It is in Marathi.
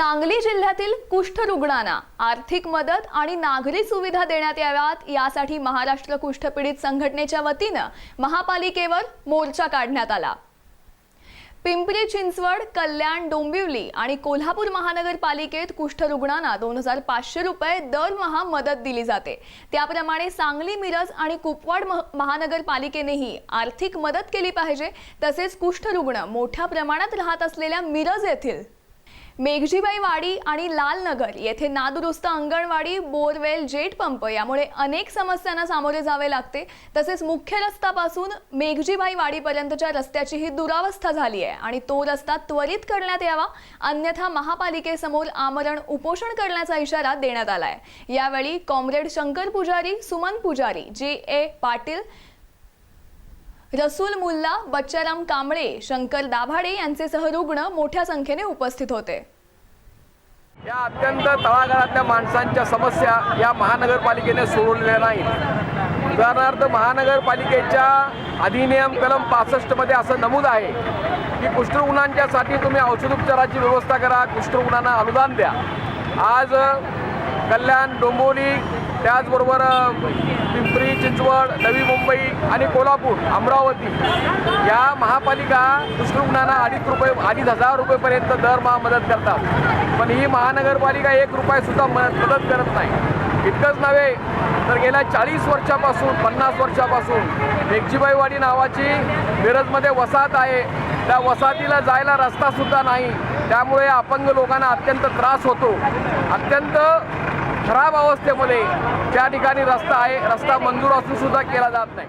सांगली जिल्ह्यातील कुष्ठरुग्णांना आर्थिक मदत आणि नागरी सुविधा देण्यात याव्यात. यासाठी महाराष्ट्र कुष्ठपीडित संघटनेच्या वतीनं महापालिकेवर मोर्चा काढण्यात आला. पिंपरी चिंचवड कल्याण डोंबिवली आणि कोल्हापूर महानगरपालिकेत कुष्ठरुग्णांना दोन हजार पाचशे रुपये दरमहा मदत दिली जाते. त्याप्रमाणे सांगली मिरज आणि कुपवाड महानगरपालिकेनेही आर्थिक मदत केली पाहिजे. तसेच कुष्ठरुग्ण मोठ्या प्रमाणात राहत असलेल्या मिरज येथील मेघजीबाई वाडी आणि लालनगर येथे नादुरुस्त अंगणवाडी बोरवेल जेट पंप यामुळे अनेक समस्यांना सामोरे जावे लागते. तसेच मुख्य रस्तापासून मेघजीबाई वाडीपर्यंतच्या रस्त्याची ही दुरावस्था झाली आहे आणि तो रस्ता त्वरित करण्यात यावा अन्यथा महापालिकेसमोर आमरण उपोषण करण्याचा इशारा देण्यात आलाय. यावेळी कॉम्रेड शंकर पुजारी सुमन पुजारी जे ए पाटील रसूल मुल्ला बच्चाराम कांबळे शंकर दाभाडे यांचे सहरुग्ण मोठ्या संख्येने उपस्थित होते. या अत्यंत तळागाळातल्या माणसांच्या समस्या या महानगरपालिकेने सोडवलेल्या नाहीत. उदाहरणार्थ महानगरपालिकेच्या अधिनियम कलम पासष्टमध्ये असं नमूद आहे की कुष्ठरुग्णांच्यासाठी तुम्ही औषधोपचाराची व्यवस्था करा कुष्ठरुग्णांना अनुदान द्या. आज कल्याण डोंबिवली त्याचबरोबर पिंपरी चिंचवड नवी मुंबई आणि कोल्हापूर अमरावती. या महापालिका कुष्ठरुग्णांना अडीच रुपये अडीच हजार रुपयेपर्यंत दरमहा मदत करतात. पण ही महानगरपालिका एक रुपयासुद्धा मदत मदत करत नाही. इतकंच नव्हे तर गेल्या चाळीस वर्षापासून पन्नास वर्षापासून एकजीबाईवाडी नावाची मिरजमध्ये वसाहत आहे. त्या वसाहतीला जायला रस्तासुद्धा नाही. त्यामुळे अपंग लोकांना अत्यंत त्रास होतो. अत्यंत खराब अवस्थेमध्ये त्या ठिकाणी रस्ता आहे. रस्ता मंजूर असून सुद्धा केला जात नाही.